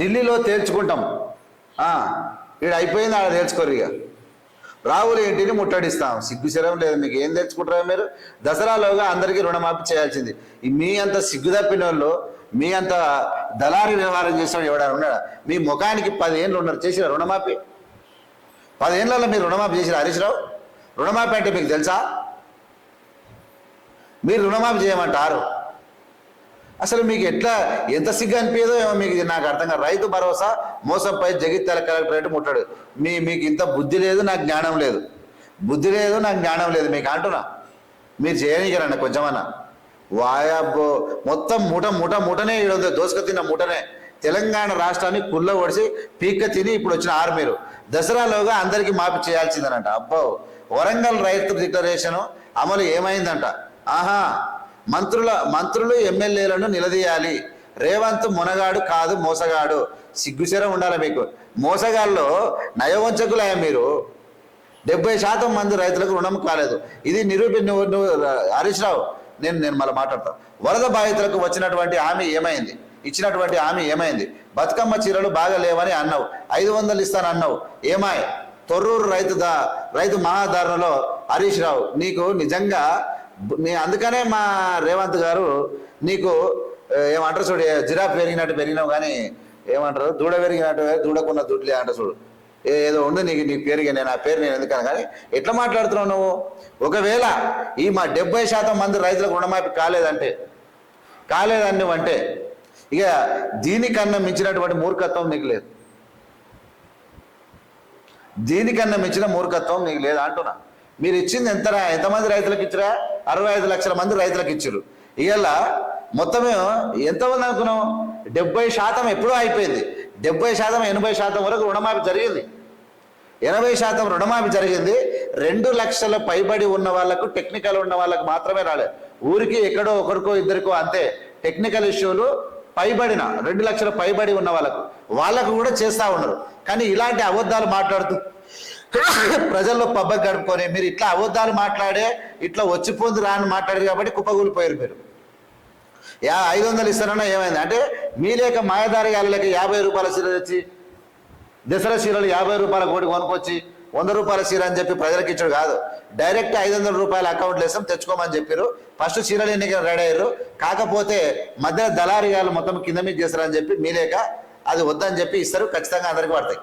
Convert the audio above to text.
ఢిల్లీలో తేల్చుకుంటాం. ఇక్కడ అయిపోయింది ఆడ తేల్చుకోరు ఇక రావుల ఇంటిని ముట్టడిస్తాం. సిగ్గుశరం లేదు. మీకు ఏం తెచ్చుకుంటారా మీరు? దసరాలోగా అందరికీ రుణమాఫీ చేయాల్సింది. మీ అంత సిగ్గు తప్పిన వాళ్ళు మీ అంత దళారి వ్యవహారం చేసిన ఎవడా ఉన్నాడా? మీ ముఖానికి పదిహేళ్ళు ఉన్నారు. చేసిన రుణమాఫీ? పదిహేళ్ళలో మీరు రుణమాఫీ చేసిన హరీష్ రావు? రుణమాఫీ అంటే మీకు తెలుసా? మీరు రుణమాఫీ చేయమంటారు. అసలు మీకు ఎట్లా ఎంత సిగ్గు అనిపించదో ఏమో మీకు నాకు అర్థం కాదు. రైతు భరోసా మోసంపై జగిత్యాల కలెక్టరేట్ ముట్టాడు. మీ మీకు ఇంత బుద్ధి లేదు నాకు జ్ఞానం లేదు. బుద్ధి లేదు నాకు జ్ఞానం లేదు మీకు అంటున్నా. మీరు చేయనీకరండి కొంచెమన్నా. వాయా మొత్తం మూట మూట మూటనే ఈడ దోసుక తిన్న మూటనే. తెలంగాణ రాష్ట్రాన్ని కుళ్ళ ఒడిసి పీక్క తిని ఇప్పుడు వచ్చిన ఆరు మీరు దసరాలోగా అందరికీ మాఫీ చేయాల్సిందనంట. అబ్బో వరంగల్ రైతు డిక్లరేషన్ అమలు ఏమైందంట? ఆహా మంత్రుల మంత్రులు ఎమ్మెల్యేలను నిలదీయాలి. రేవంత్ మునగాడు కాదు మోసగాడు. సిగ్గుచరం ఉండాలి మీకు. మోసగాళ్ళు నయవంచకులయ్యా మీరు. డెబ్బై శాతం మంది రైతులకు రుణం కాలేదు. ఇది నిరూపి నువ్వు నువ్వు హరీష్ రావు నేను నేను మళ్ళీ మాట్లాడతాను వరద బాధితులకు వచ్చినటువంటి హామీ ఏమైంది? ఇచ్చినటువంటి హామీ ఏమైంది? బతుకమ్మ చీరలు బాగా లేవని అన్నావు. ఐదు వందలు ఇస్తాను అన్నావు. ఏమాయ్? తొర్రూరు రైతు దా రైతు మహాధారణలో హరీష్ రావు నీకు నిజంగా బు- అందుకనే మా రేవంత్ గారు నీకు ఏమంటారు చూడు జిరాఫ్ పెరిగినట్టు పెరిగినావు కానీ ఏమంటారు? దూడ పెరిగినట్టు దూడకున్న దుడ్లే అంట చూడు. ఏ- ఏదో ఉంది నీకు నీ పేరుగా నేను ఆ పేరు నేను ఎందుకని కానీ ఎట్లా మాట్లాడుతున్నావు నువ్వు? ఒకవేళ ఈ మా డెబ్బై శాతం మంది రైతులకు రుణమాఫీ కాలేదంటే కాలేదని అంటే ఇక దీనికన్నా మించినటువంటి మూర్ఖత్వం నీకు లేదు. దీనికన్నా మించిన మూర్ఖత్వం నీకు లేదు అంటున్నా. మీరు ఇచ్చింది ఎంతరా? ఎంతమంది రైతులకు ఇచ్చిరా? అరవై ఐదు లక్షల మంది రైతులకు ఇచ్చారు ఇవాళ మొత్తమే ఎంతమంది అనుకున్నాం డెబ్బై శాతం ఎప్పుడో అయిపోయింది. డెబ్బై శాతం ఎనభై శాతం వరకు రుణమాఫీ జరిగింది. ఎనభై శాతం రుణమాఫీ జరిగింది. రెండు లక్షల పైబడి ఉన్న వాళ్ళకు టెక్నికల్ ఉన్న వాళ్ళకు మాత్రమే రాలేదు ఊరికి ఎక్కడో ఒకరికో ఇద్దరికో అంతే. టెక్నికల్ ఇష్యూలు పైబడిన రెండు లక్షల పైబడి ఉన్న వాళ్ళకు. వాళ్ళకు కూడా చేస్తా ఉన్నారు. కానీ ఇలాంటి అబద్ధాలు మాట్లాడుతూ ప్రజల్లో పబ్బం గడుపుకొని మీరు ఇట్లా అబద్ధాలు మాట్లాడే ఇట్లా వచ్చి పొంది రాని మాట్లాడారు కాబట్టి కుప్పగూలిపోయారు మీరు. యా ఐదు వందలు ఇస్తానన్నా ఏమైంది? అంటే మీ లేక మాయదారి లేక యాభై రూపాయల చీర తెచ్చి దసరా చీరలు యాభై రూపాయల కోటి కొనుక్కొచ్చి వంద రూపాయల చీర అని చెప్పి ప్రజలకు ఇచ్చాడు కాదు. డైరెక్ట్ ఐదు వందల రూపాయల అకౌంట్లు వేస్తాం తెచ్చుకోమని చెప్పారు. ఫస్ట్ చీరలు ఎన్నికలు రెడీ అయ్యారు. కాకపోతే మధ్య దళారి మొత్తం కింద మీద చేస్తారని చెప్పి మీ లేక అది వద్దని చెప్పి ఇస్తారు ఖచ్చితంగా అందరికి పడతాయి.